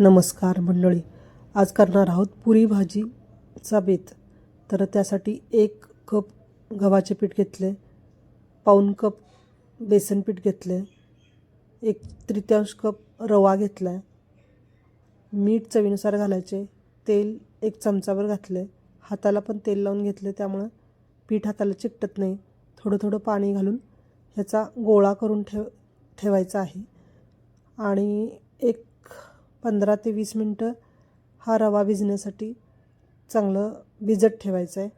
नमस्कार मंडळी. आज करणार आहोत पुरी भाजीचा बेत. तर त्यासाठी एक कप गव्हाचे पीठ घेतले पाऊन कप बेसन पीठ घेतले एक तृतीयांश कप रवा घेतला आहे मीठ चवीनुसार घालायचे तेल एक चमचाभर घातले हाताला पण तेल लावून घेतले त्यामुळं पीठ हाताला चिकटत नाही. थोडं थोडं पाणी घालून ह्याचा गोळा करून ठेव ठेवायचा आहे. आणि एक पंधरा ते वीस मिनटं हा रवा भिजण्यासाठी चांगलं भिजत ठेवायचं आहे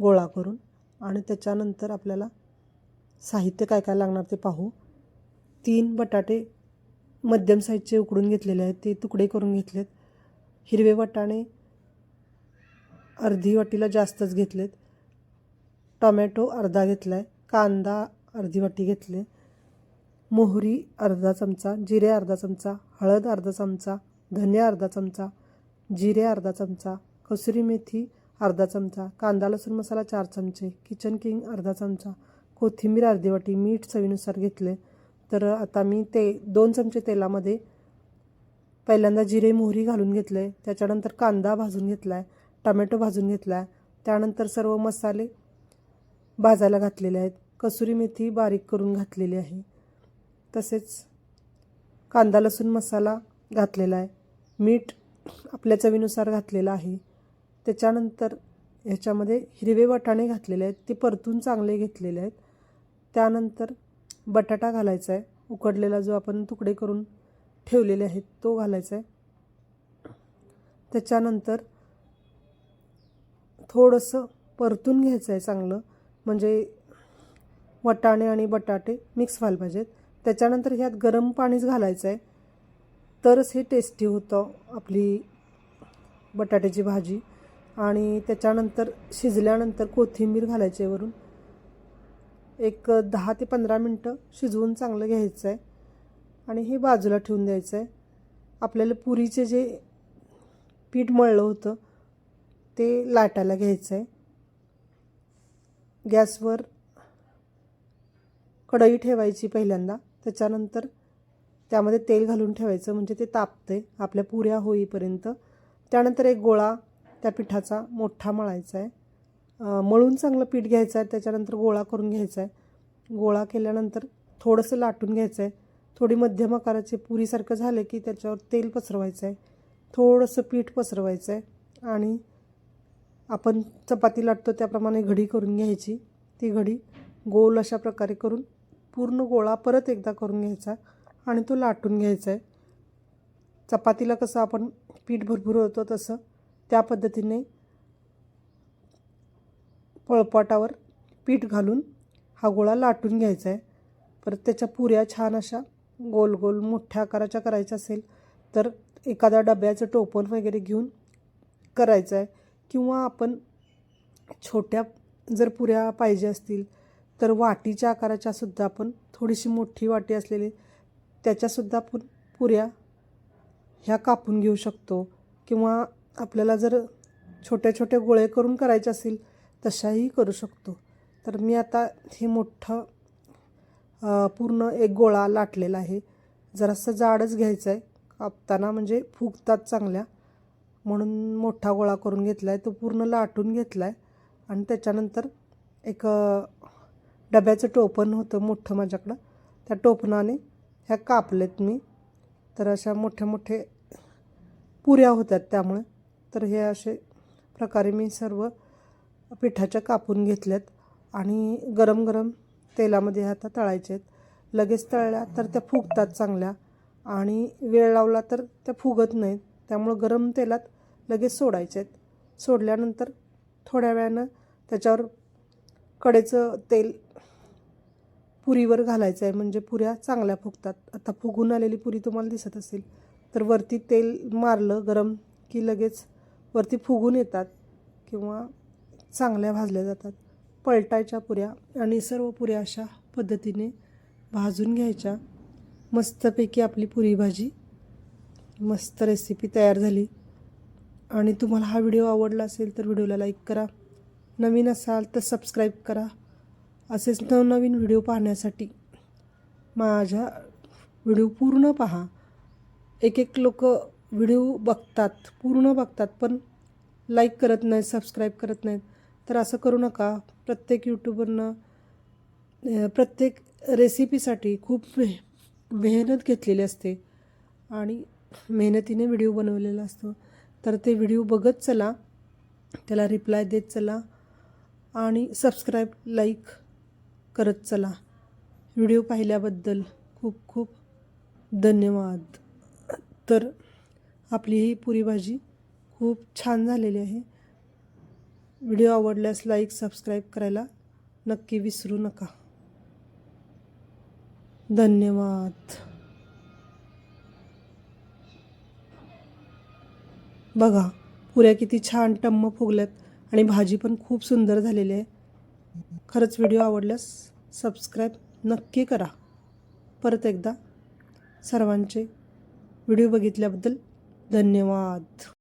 गोळा करून. आणि त्याच्यानंतर आपल्याला साहित्य काय काय लागणार ते पाहू. तीन बटाटे मध्यम साईजचे उकडून घेतलेले आहेत ते तुकडे करून घेतलेत. हिरवे वाटाणे अर्धी वाटीला जास्तच घेतलेत. टोमॅटो अर्धा घेतला आहे कांदा अर्धी वाटी घेतले. मोहरी अर्धा चमचा जिरे अर्धा चमचा हळद अर्धा चमचा धने अर्धा चमचा जिरे अर्धा चमचा कसुरी मेथी अर्धा चमचा कांदा लसूण मसाला चार चमचे किचन किंग अर्धा चमचा कोथिंबीर अर्धी वाटी मीठ चवीनुसार घेतले. तर आता मी ते दोन चमचे तेलामध्ये पहिल्यांदा जिरे मोहरी घालून घेतले. त्याच्यानंतर कांदा भाजून घेतला आहे टमॅटो भाजून घेतला आहे त्यानंतर सर्व मसाले भाजायला घातलेले आहेत. कसुरी मेथी बारीक करून घातलेली आहे. तसेच कांदा लसूण मसाला घातलेला आहे. मीठ आपल्या चवीनुसार घातलेलं आहे. त्याच्यानंतर ह्याच्यामध्ये हिरवे वाटाणे घातलेले आहेत. ते परतून चांगले घेतलेले आहेत. त्यानंतर बटाटा घालायचा आहे. उकडलेला जो आपण तुकडे करून ठेवलेले आहेत तो घालायचा आहे. त्याच्यानंतर थोडंसं परतून घ्यायचं आहे चांगलं. म्हणजे वटाणे आणि बटाटे मिक्स व्हायला पाहिजेत. त्याच्यानंतर ह्यात गरम पाणीच घालायचं आहे तरच हे टेस्टी होतं आपली बटाट्याची भाजी. आणि त्याच्यानंतर शिजल्यानंतर कोथिंबीर घालायची आहे वरून. एक दहा ते पंधरा मिनटं शिजवून चांगलं घ्यायचं आहे आणि हे बाजूला ठेवून द्यायचं आहे आपल्याला पुरीचे जे पीठ मळलं होतं ते लाटायला घ्यायचं आहे गॅसवर कढई ठेवायची पहिल्यांदा. त्याच्यानंतर त्यामध्ये तेल घालून ठेवायचं म्हणजे ते तापते आपल्या पुऱ्या होईपर्यंत. त्यानंतर एक गोळा त्या पिठाचा मोठा मळायचा आहे. मळून चांगलं पीठ घ्यायचं आहे त्याच्यानंतर गोळा करून घ्यायचा आहे. गोळा केल्यानंतर थोडंसं लाटून घ्यायचं आहे. थोडी मध्यम आकाराचे पुरीसारखं झालं की त्याच्यावर तेल पसरवायचं आहे. थोडंसं पीठ पसरवायचं आहे आणि आपण चपाती लाटतो त्याप्रमाणे घडी करून घ्यायची. ती घडी गोल अशा प्रकारे करून पूर्ण गोळा परत एकदा करून घ्यायचा आणि तो लाटून घ्यायचा आहे. चपातीला कसं आपण पीठ भरपूर होतो तसं त्या पद्धतीने पळपाटावर पीठ घालून हा गोळा लाटून घ्यायचा आहे. परत त्याच्या पुऱ्या छान अशा गोल गोल मोठ्या आकाराच्या करायच्या असेल तर एखाद्या डब्याचं टोपण वगैरे घेऊन करायचं आहे. किंवा आपण छोट्या जर पुऱ्या पाहिजे असतील तर वाटीच्या आकाराच्या सुद्धा आपण थोडीशी मोठी वाटी असलेली त्याच्यासुद्धा आपण पुऱ्या ह्या कापून घेऊ शकतो. किंवा आपल्याला जर छोटे छोटे गोळे करून करायचे असतील तशाही करू शकतो. तर मी आता हे मोठं पूर्ण एक गोळा लाटलेला आहे. जरासं जाडच घ्यायचं आहे कापताना म्हणजे फुगतात चांगल्या. म्हणून मोठा गोळा करून घेतला आहे तो पूर्ण लाटून घेतला आहे आणि त्याच्यानंतर एक डब्याचं टोपण होतं मोठं माझ्याकडं. त्या टोपणाने ह्या कापलेत मी. तर अशा मोठ्या मोठे पुऱ्या होत्यात त्यामुळे. तर हे असे प्रकारे मी सर्व पिठाच्या कापून घेतल्यात आणि गरम गरम तेलामध्ये आता तळायचे आहेत. लगेच तळल्या तर त्या फुगतात चांगल्या आणि वेळ लावला तर त्या फुगत नाहीत. त्यामुळं गरम तेलात लगेच सोडायचे आहेत. सोडल्यानंतर थोड्या वेळानं त्याच्यावर कडेचं तेल पुरीवर घालायचं आहे. म्हणजे पुऱ्या चांगल्या फुगतात. आता फुगून आलेली पुरी तुम्हाला दिसत असेल तर वरती तेल मारलं गरम की लगेच वरती फुगून येतात किंवा चांगल्या भाजल्या जातात. पलटायच्या पुऱ्या आणि सर्व पुऱ्या अशा पद्धतीने भाजून घ्यायच्या. मस्तपैकी आपली पुरी भाजी मस्त रेसिपी तयार झाली. आणि तुम्हाला हा व्हिडिओ आवडला असेल तर व्हिडिओला लाईक करा. नवीन असाल तर सबस्क्राईब करा. असेच नवनवीन व्हिडिओ पाहण्यासाठी माझ्या व्हिडिओ पूर्ण पहा. एक एक लोक व्हिडिओ बघतात पूर्ण बघतात पण लाईक करत नाहीत सबस्क्राईब करत नाहीत. तर असं करू नका. प्रत्येक यूट्यूबरनं प्रत्येक रेसिपीसाठी खूप मे मेहनत घेतलेली असते. आणि मेहनतीने व्हिडिओ बनवलेला असतो. तर ते व्हिडिओ बघत चला त्याला रिप्लाय देत चला आणि सबस्क्राईब लाईक करत चला. व्हिडिओ पाहिल्याबद्दल खूप खूप धन्यवाद. तर आपली ही पुरी भाजी खूप छान झालेली आहे. व्हिडिओ आवडल्यास लाईक सबस्क्राईब करायला नक्की विसरू नका. धन्यवाद. बघा पुऱ्या किती छान टम्म फुगल्यात आणि भाजी पण खूप सुंदर झालेली आहे. खरंच व्हिडिओ आवडल्यास सबस्क्राईब नक्की करा. परत एकदा सर्वांचे व्हिडिओ बघितल्याबद्दल धन्यवाद.